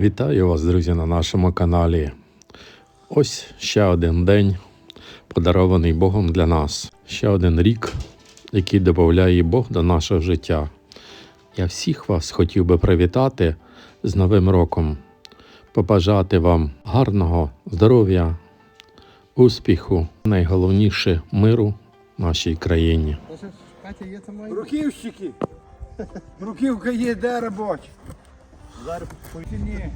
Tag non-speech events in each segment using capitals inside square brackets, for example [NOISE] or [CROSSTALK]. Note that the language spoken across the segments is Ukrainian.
Вітаю вас, друзі, на нашому каналі. Ось ще один день, подарований Богом для нас. Ще один рік, який додає Бог до нашого життя. Я всіх вас хотів би привітати з Новим роком, побажати вам гарного здоров'я, успіху, найголовніше миру в нашій країні. Бруківщики. Бруківка є, де робоча. Зараз по ціні. [LAUGHS]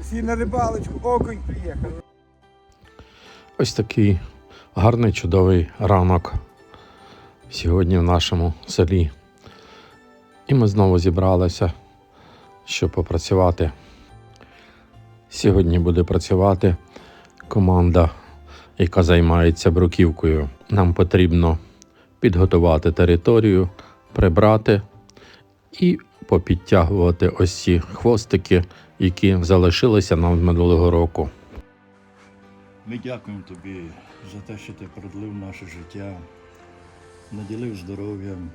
Всі на рибалочку, окунь приїхав. Ось такий гарний чудовий ранок сьогодні в нашому селі. І ми знову зібралися, щоб попрацювати. Сьогодні буде працювати команда, яка займається бруківкою. Нам потрібно підготувати територію, прибрати і попідтягувати ось ці хвостики, які залишилися нам з минулого року. Ми дякуємо тобі за те, що ти продлив наше життя, наділив здоров'ям,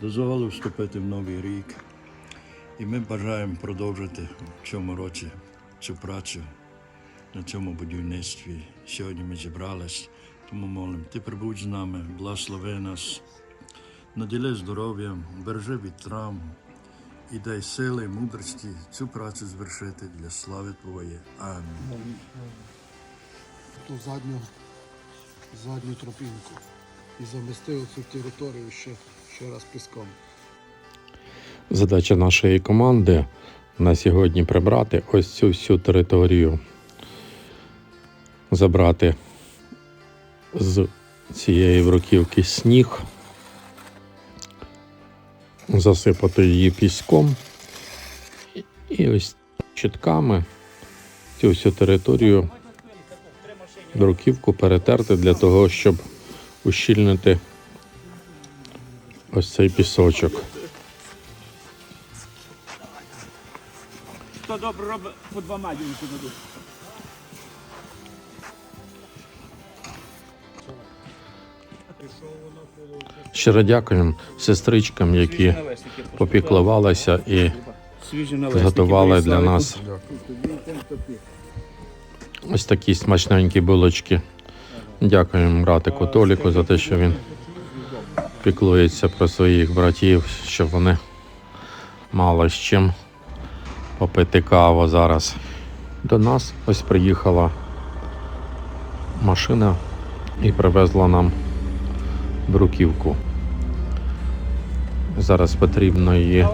дозволив вступити в новий рік. І ми бажаємо продовжити в цьому році цю працю на цьому будівництві. Сьогодні ми зібрались, тому молимо, ти прибудь з нами, благослови нас, наділи здоров'ям, бережи від травм і дай сили мудрості цю працю звершити для слави Твоєї. Амінь. Ту задню, задню тропінку. І замести оцю територію ще, ще раз піском. Задача нашої команди на сьогодні прибрати ось цю всю територію, забрати з цієї бруківки сніг, засипати її піском і- ось щитками цю всю територію бруківку перетерти для того, щоб ущільнити ось цей пісочок. Хто добре робить по два дадуть. Щиро дякуємо сестричкам, які попіклувалися і зготували для нас ось такі смачненькі булочки. Дякуємо братику Толіку за те, що він піклується про своїх братів, щоб вони мали з чим попити каву зараз. До нас ось приїхала машина і привезла нам бруківку. Зараз потрібно її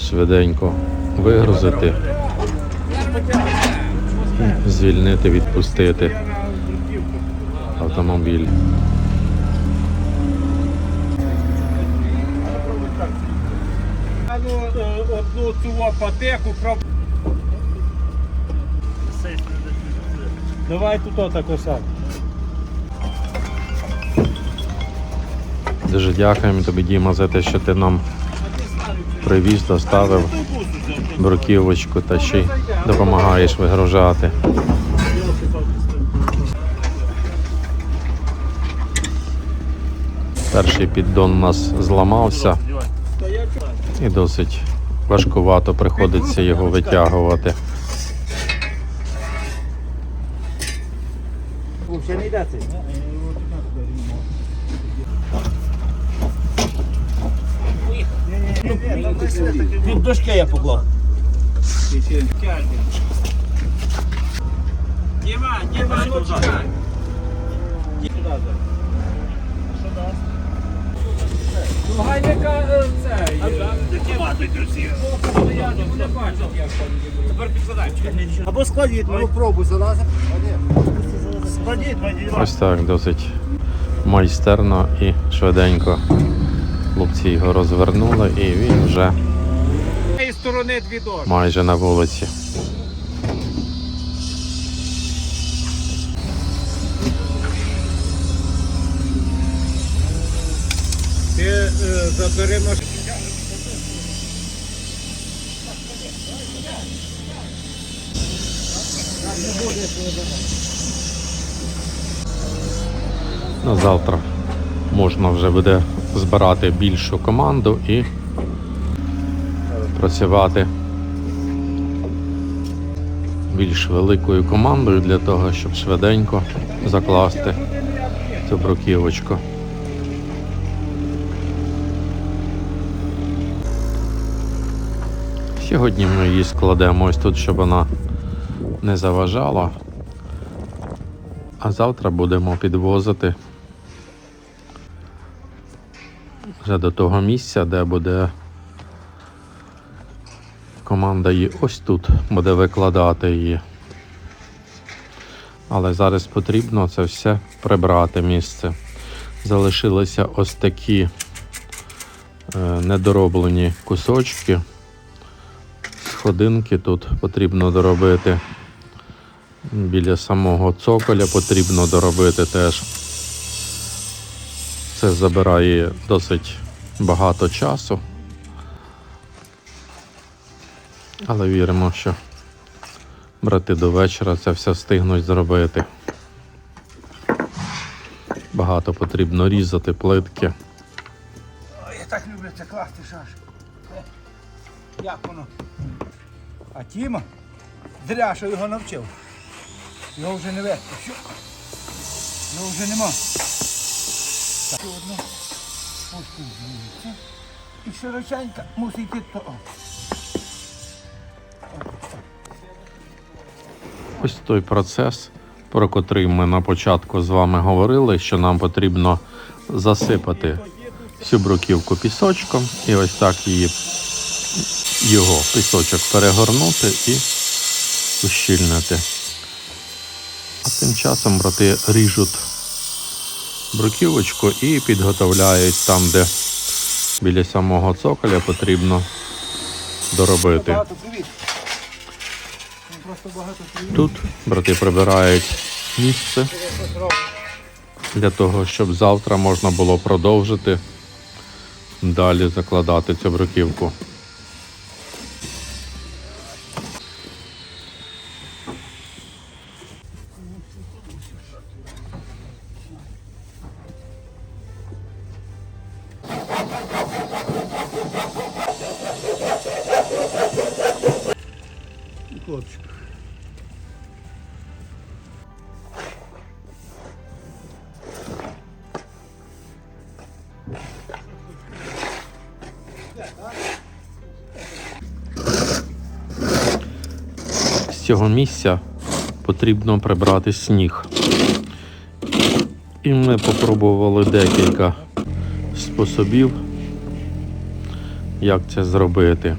швиденько вигрузити, звільнити, відпустити автомобіль. Одну цю патеку. Давай тут отак осад. Дуже дякуємо тобі, Діма, за те, що ти нам привіз, доставив бруківочку та ще й допомагаєш вигружати. Перший піддон у нас зламався і досить важкувато приходиться його витягувати. Взагалі не йде цей. Від дошки я поклав. Діма, Діма, ну чекай. Ну, гайника е, цей. Діма, ти красиво. Я не бачив, як Тепер підкладай. Або складіть, ну пробуй залазити. Складіть. Ось так досить майстерно і швиденько. Хлопці його розвернули і він вже сторони дві майже на вулиці. Ти е, забери машину. На завтра можна вже буде збирати більшу команду і працювати більш великою командою для того, щоб швиденько закласти цю бруківочку. Сьогодні ми її складемо ось тут, щоб вона не заважала. А завтра будемо підвозити вже до того місця, де буде команда її ось тут буде викладати її. Але зараз потрібно це все прибрати місце. Залишилися ось такі е, недороблені кусочки. Сходинки тут потрібно доробити. Біля самого цоколя потрібно доробити теж. Це забирає досить багато часу. Але віримо, що брати до вечора це все встигнуть зробити. Багато потрібно різати плитки. Ой, я так люблю це класти шаш. Е, Як воно? А Тіма, зря, що його навчив. Його вже не вести. Його вже нема. Так, одну. Тут звідси. І широченька мусить йти то. Ось той процес, про котрий ми на початку з вами говорили, що нам потрібно засипати всю бруківку пісочком і ось так її його пісочок перегорнути і ущільнити. А тим часом брати ріжуть бруківочку і підготовляють там, де біля самого цоколя потрібно доробити. Тут брати прибирають місце для того, щоб завтра можна було продовжити далі закладати цю бруківку. Хлопчик. З цього місця потрібно прибрати сніг. І ми попробували декілька способів, як це зробити.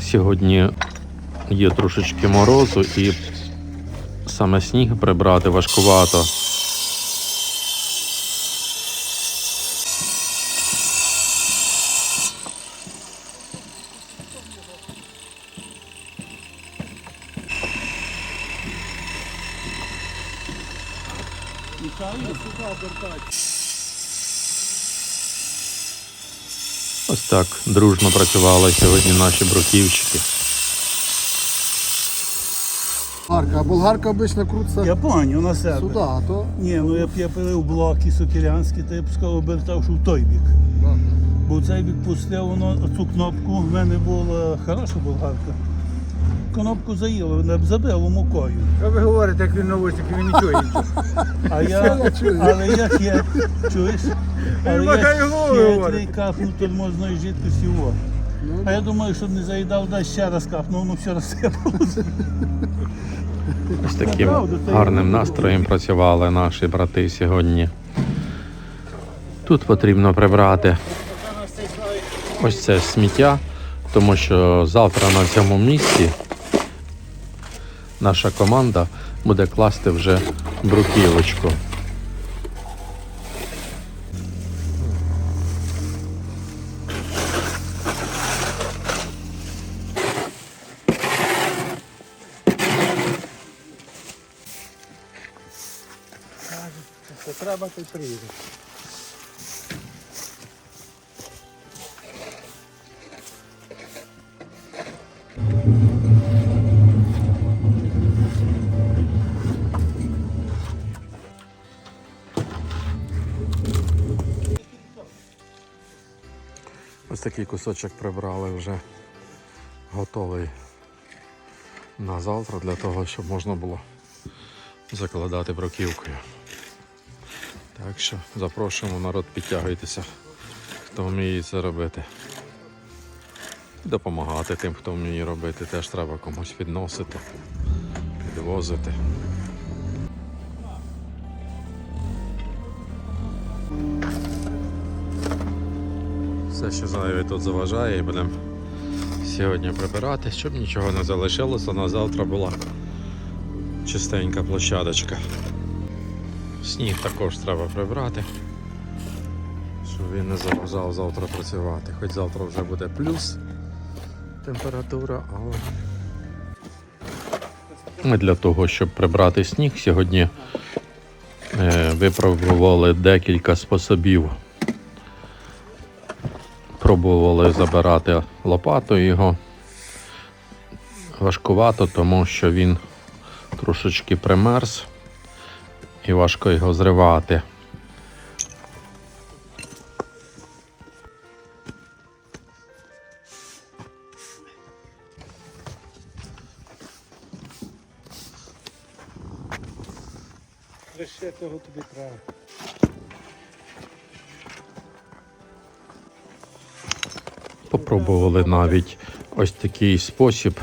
Сьогодні є трошечки морозу і саме сніг прибрати важкувато. Ось так дружно працювали сьогодні наші бруківщики. Болгарка, а болгарка обично крутиться Я у нас. себе. сюди, а то. Ні, ну я б я пилив блоки сокирянські, то я б сказав, обертав, що в той бік. Да. Бо цей бік пустив воно цю кнопку, в мене була хороша болгарка. Кнопку заїло, не б забило мукою. Що ви говорите, як він навушник, він не чує нічого. А я, але як я, чуєш? Але махає я хитрий капнув тормозної жидкості во. А я думаю, щоб не заїдав, дай ще раз капнув, ну все розсипалося. Ось таким гарним настроєм працювали наші брати сьогодні. Тут потрібно прибрати ось це сміття, тому що завтра на цьому місці наша команда буде класти вже бруківочку. Треба, то й такий кусочок прибрали вже готовий на завтра для того, щоб можна було закладати бруківкою. Так що запрошуємо народ, підтягуйтеся, хто вміє це робити. Допомагати тим, хто вміє робити, теж треба комусь відносити, підвозити. Все, що зайве тут заважає, і будемо сьогодні прибирати, щоб нічого не залишилося. На завтра була чистенька площадочка. Сніг також треба прибрати, щоб він не заважав завтра працювати. Хоч завтра вже буде плюс температура, але ми для того, щоб прибрати сніг, сьогодні е, випробували декілька способів. Пробували забирати лопатою його. Важкувато, тому що він трошечки примерз і важко його зривати. Попробували навіть ось такий спосіб.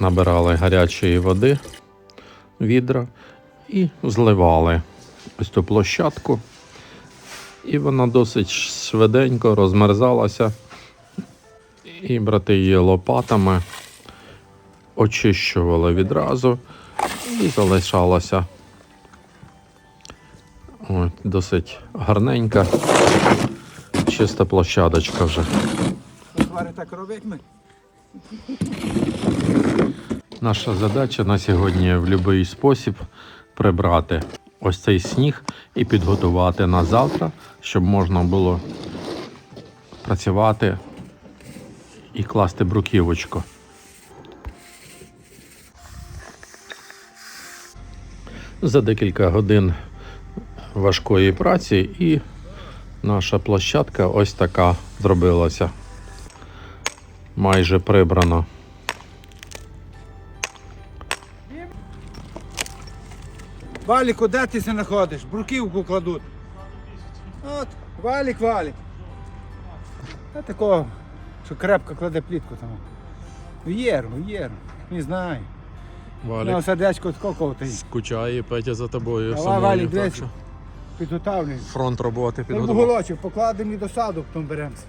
Набирали гарячої води, відра і зливали ось ту площадку. І вона досить швиденько розмерзалася. І брати її лопатами очищували відразу і залишалася От, досить гарненька, чиста площадочка вже. Твари так робить. Наша задача на сьогодні в будь-який спосіб прибрати ось цей сніг і підготувати на завтра, щоб можна було працювати і класти бруківочку. За декілька годин важкої праці і наша площадка ось така зробилася. Майже прибрана. Валіку, де ти знаходиш? Бруківку кладуть. От, валік, валік. А такого, що крепко кладе плітку там. В'єру, в'єру. Не знаю. Ну, сердечко сколько ти скучає Петя за тобою. Давай, Валік, дивись. підготовлюй. Фронт роботи Ми в уголочок покладемо і до саду, потім беремося.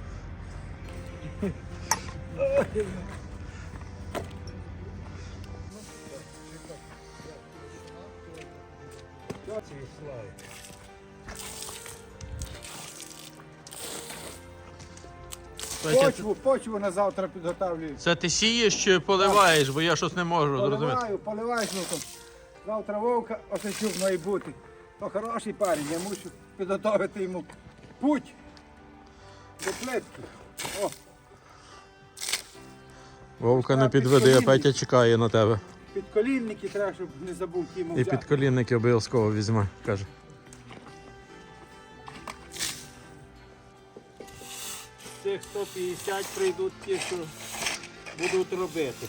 Почву, почву на завтра підготовлюю. Це ти сієш чи поливаєш, бо я щось не можу зрозуміти. Поливаю, поливаю, ну, Завтра вовка Осачук має бути. То хороший парень, я мушу підготовити йому путь до плитки. О, Вовка не підведе. Петя чекає на тебе. підколінники треба, щоб не забув йому І взяти. підколінники обов'язково візьме, каже. Цих 150 прийдуть ті, що будуть робити.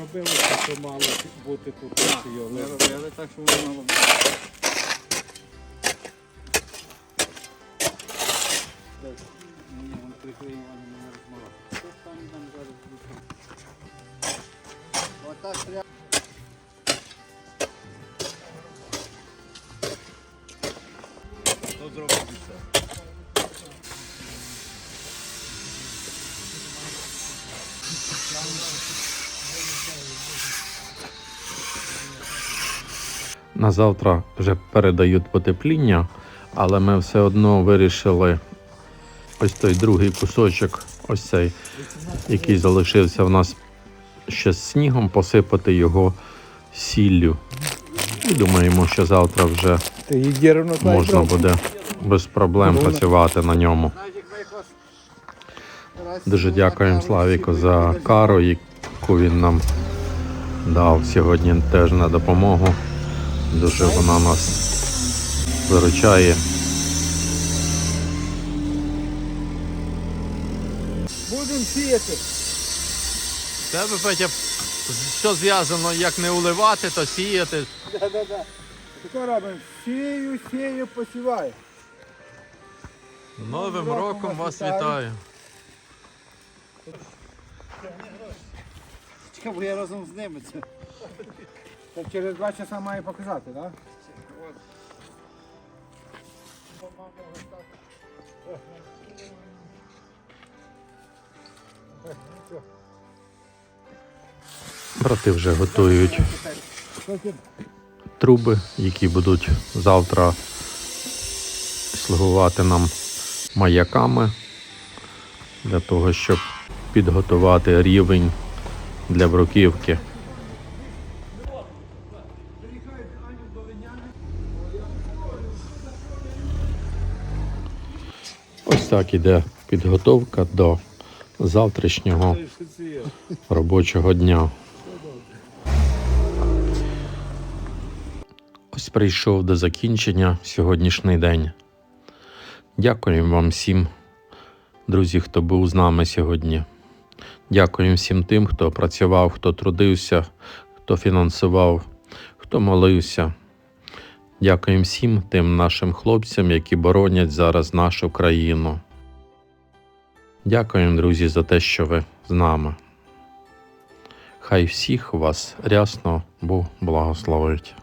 Робили, що мало бути тут. що його Ми робили так, що воно мало бути. Ні, прикриє, воно не розмалося. Що там там зараз буде? Отак треба. На завтра вже передають потепління, але ми все одно вирішили ось той другий кусочок, ось цей, який залишився в нас ще з снігом, посипати його сіллю. І думаємо, що завтра вже можна буде без проблем працювати на ньому. Дуже дякуємо Славіку за кару, яку він нам дав сьогодні теж на допомогу. Дуже вона нас виручає. Сіяти. Тебе, Петя, що зв'язано, як не уливати, то сіяти. Да-да-да. Що робимо? Сію, сію, посіваю. Новим роком роком вас вітаю. Чекай, бо я разом з ними. Це. Так через два часа має показати, так? Брати вже готують труби, які будуть завтра слугувати нам маяками для того, щоб підготувати рівень для бруківки. Ось так іде підготовка до завтрашнього робочого дня. Ось прийшов до закінчення сьогоднішній день. Дякую вам всім, друзі, хто був з нами сьогодні. Дякую всім тим, хто працював, хто трудився, хто фінансував, хто молився. Дякую всім тим нашим хлопцям, які боронять зараз нашу країну. Дякуємо, друзі, за те, що ви з нами. Хай всіх вас рясно Бог благословить.